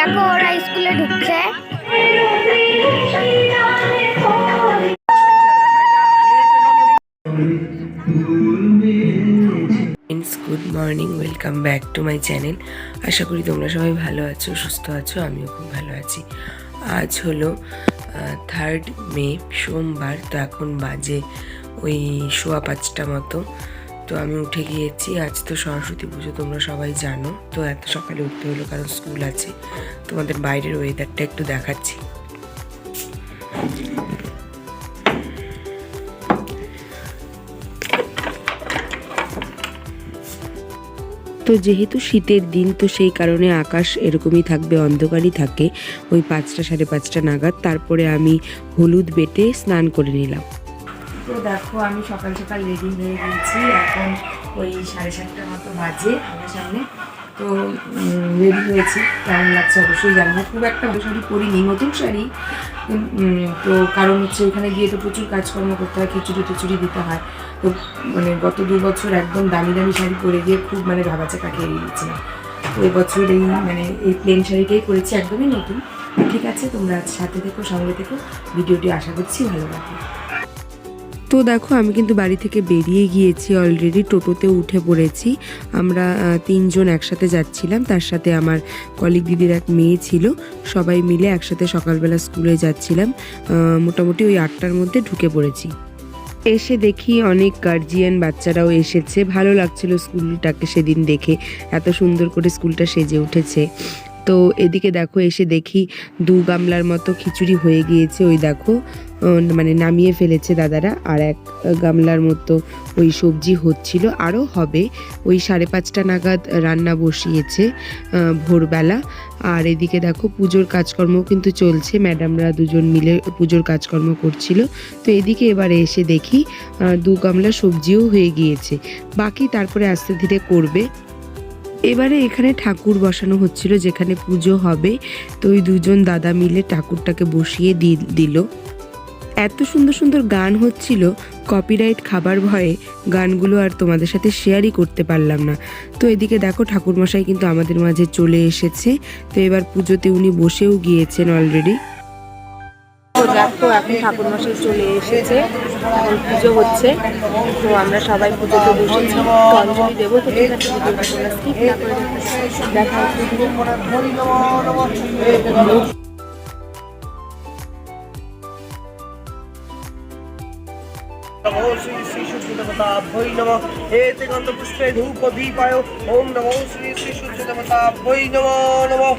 দেখো ওরা স্কুলে ঢুকছে। Good morning welcome back to my channel আশা করি তোমরা সবাই ভালো আছো, সুস্থ আছো, আমিও খুব ভালো আছি। আজ হলো থার্ড মে সোমবার, তো এখন বাজে ওই সোয়া পাঁচটা মতো। তো আমি উঠে গিয়েছি। আজ তো সরস্বতী পুজো, তোমরা সবাই জানো। তো এত সকালে উঠতে হলো কারণ স্কুল আছে। তোমাদের বাইরের ওয়েদারটা একটু দেখাচ্ছি। তো যেহেতু শীতের দিন, তো সেই কারণে আকাশ এরকমই থাকবে, অন্ধকারই থাকে। ওই পাঁচটা সাড়ে পাঁচটা নাগাদ, তারপরে আমি হলুদ বেটে স্নান করে নিলাম। তো দেখো, আমি সকাল সকাল রেডি হয়ে গেছি এখন ওই সাড়ে সাতটার মতো বাজে আমার সামনে। তো রেডি হয়েছি। কেমন লাগছে অবশ্যই জানি না। খুব একটা ভালো শাড়ি পরিনি, নতুন শাড়ি। তো কারণ হচ্ছে ওখানে গিয়ে তো প্রচুর কাজকর্ম করতে হয়, খিচুড়ি টিচুড়ি দিতে হয়। তো মানে গত দু বছর একদম দামি দামি শাড়ি পরে গিয়ে খুব মানে ভাবাচাকা খেয়ে গিয়েছিলাম তো এবছর এই মানে এই প্লেন শাড়িটাই করেছি একদমই নতুন। ঠিক আছে, তোমরা সাথে থেকো, সঙ্গে থেকো। ভিডিওটি আশা করছি ভালো লাগবে। তো দেখো, আমি কিন্তু বাড়ি থেকে বেরিয়ে গিয়েছি অলরেডি টোটোতে উঠে পড়েছি। আমরা তিনজন একসাথে যাচ্ছিলাম। তার সাথে আমার কলিগ দিদির এক মেয়ে ছিল। সবাই মিলে একসাথে সকালবেলা স্কুলে যাচ্ছিলাম। মোটামুটি ওই আটটার মধ্যে ঢুকে পড়েছি। এসে দেখি অনেক গার্জিয়ান বাচ্চারাও এসেছে। ভালো লাগছিল স্কুলটাকে সেদিন দেখে। এত সুন্দর করে স্কুলটা সেজে উঠেছে। তো এদিকে দেখো, এসে দেখি দু গামলার মতো খিচুড়ি হয়ে গিয়েছে। ওই দেখো মানে নামিয়ে ফেলেছে দাদারা। আর এক গামলার মতো ওই সবজি হচ্ছিল। আরও হবে, ওই সাড়ে পাঁচটা নাগাদ রান্না বসিয়েছে ভোরবেলা। আর এদিকে দেখো, পুজোর কাজকর্ম কিন্তু চলছে। ম্যাডামরা দুজন মিলে পুজোর কাজকর্ম করছিল। তো এদিকে এবারে এসে দেখি দু গামলা সবজিও হয়ে গিয়েছে। বাকি তারপরে আস্তে ধীরে করবে। এবারে এখানে ঠাকুর বসানো হচ্ছিল, যেখানে পুজো হবে। তো ওই দুজন দাদা মিলে ঠাকুরটাকে বসিয়ে দিল। এত সুন্দর সুন্দর গান হচ্ছিল কপিরাইট খাবার ভয়ে গানগুলো আর তোমাদের সাথে শেয়ারই করতে পারলাম না। তো এদিকে দেখো ঠাকুরমশাই কিন্তু আমাদের মাঝে চলে এসেছে। তো এবার পুজোতে উনি বসেও গিয়েছেন অলরেডি দেখো এখন ঠাকুরমশাই চলে এসেছে এখন পুজো হচ্ছে তো আমরা সবাই পুজোতে বসেছি তো অঞ্জলি দেবো তো ঠিক আছে ভিডিওটা তোমরা স্কিপ না করে দেখো। দেখা হচ্ছে नमो श्री श्री शुद्ध देवताभ्यै नमः एते गन्धपुष्पे धूप दीपाय ओम नमो श्री श्री शुद्ध देवताभ्यै नमो नमः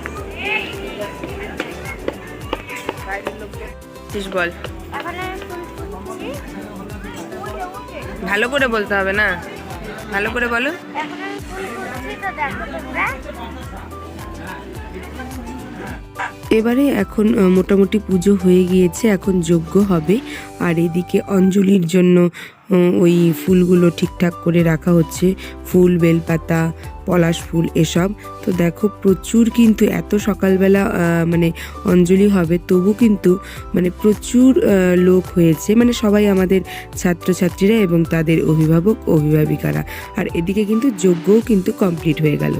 শেষ বল। ভালো করে বলতে হবে না? ভালো করে বলো। এবারে এখন মোটামুটি পুজো হয়ে গিয়েছে, এখন যজ্ঞ হবে। আর এদিকে অঞ্জলির জন্য ওই ফুলগুলো ঠিকঠাক করে রাখা হচ্ছে। ফুল, বেলপাতা, পলাশ ফুল, এসব। তো দেখো, প্রচুর কিন্তু এত সকালবেলা মানে অঞ্জলি হবে, তবু কিন্তু মানে প্রচুর লোক হয়েছে। মানে সবাই আমাদের ছাত্রছাত্রীরা এবং তাদের অভিভাবক, অভিভাবিকারা। আর এদিকে কিন্তু যজ্ঞও কিন্তু কমপ্লিট হয়ে গেল।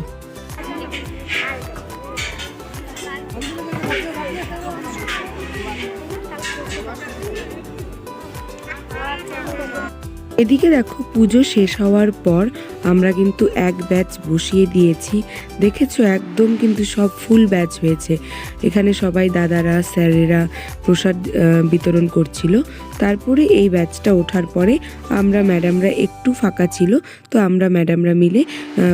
এদিকে দেখো, পুজো শেষ হওয়ার পর আমরা কিন্তু এক ব্যাচ বসিয়ে দিয়েছি। দেখেছ, একদম কিন্তু সব ফুল ব্যাচ হয়েছে। এখানে সবাই দাদারা, স্যারেরা প্রসাদ বিতরণ করছিল। তারপরে এই ব্যাচটা ওঠার পরে আমরা ম্যাডামরা একটু ফাঁকা ছিল, তো আমরা ম্যাডামরা মিলে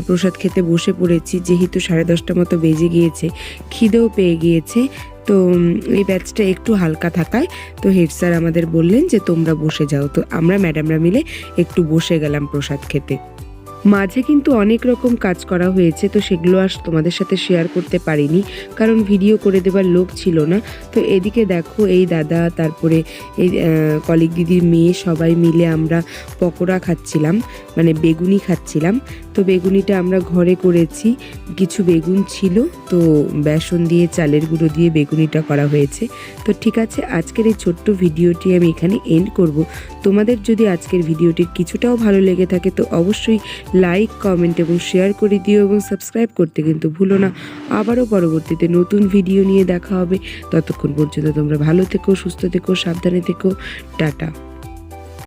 প্রসাদ খেতে বসে পড়েছি। যেহেতু সাড়ে দশটা মতো বেজে গিয়েছে, খিদেও পেয়ে গিয়েছে। তো এই ব্যাচটা একটু হালকা থাকায় তো হেড স্যার আমাদের বললেন যে তোমরা বসে যাও। তো আমরা ম্যাডামরা মিলে একটু বসে গেলাম প্রসাদ খেতে। মাঝে কিন্তু অনেক রকম কাজ করা হয়েছে, তো সেগুলো আর তোমাদের সাথে শেয়ার করতে পারিনি, কারণ ভিডিও করে দেবার লোক ছিল না। তো এদিকে দেখো, এই দাদা, তারপরে এই কলিগ দিদির মেয়ে, সবাই মিলে আমরা পকোড়া খাচ্ছিলাম মানে বেগুনি খাচ্ছিলাম। তো বেগুনিটা আমরা ঘরে করেছি, কিছু বেগুন ছিল, তো বেসন দিয়ে, চালের গুঁড়ো দিয়ে বেগুনিটা করা হয়েছে। তো ঠিক আছে, আজকের এই ছোট্ট ভিডিওটি আমি এখানে এন্ড করব। তোমাদের যদি আজকের ভিডিওটির কিছুটাও ভালো লেগে থাকে, তো অবশ্যই লাইক কমেন্ট এবং শেয়ার করে দিও এবং সাবস্ক্রাইব করতে কিন্তু ভুলো না। আবারও পরবর্তীতে নতুন ভিডিও নিয়ে দেখা হবে। ততক্ষণ পর্যন্ত তোমরা ভালো থেকো, সুস্থ থেকো, সাবধানে থেকো। টাটা।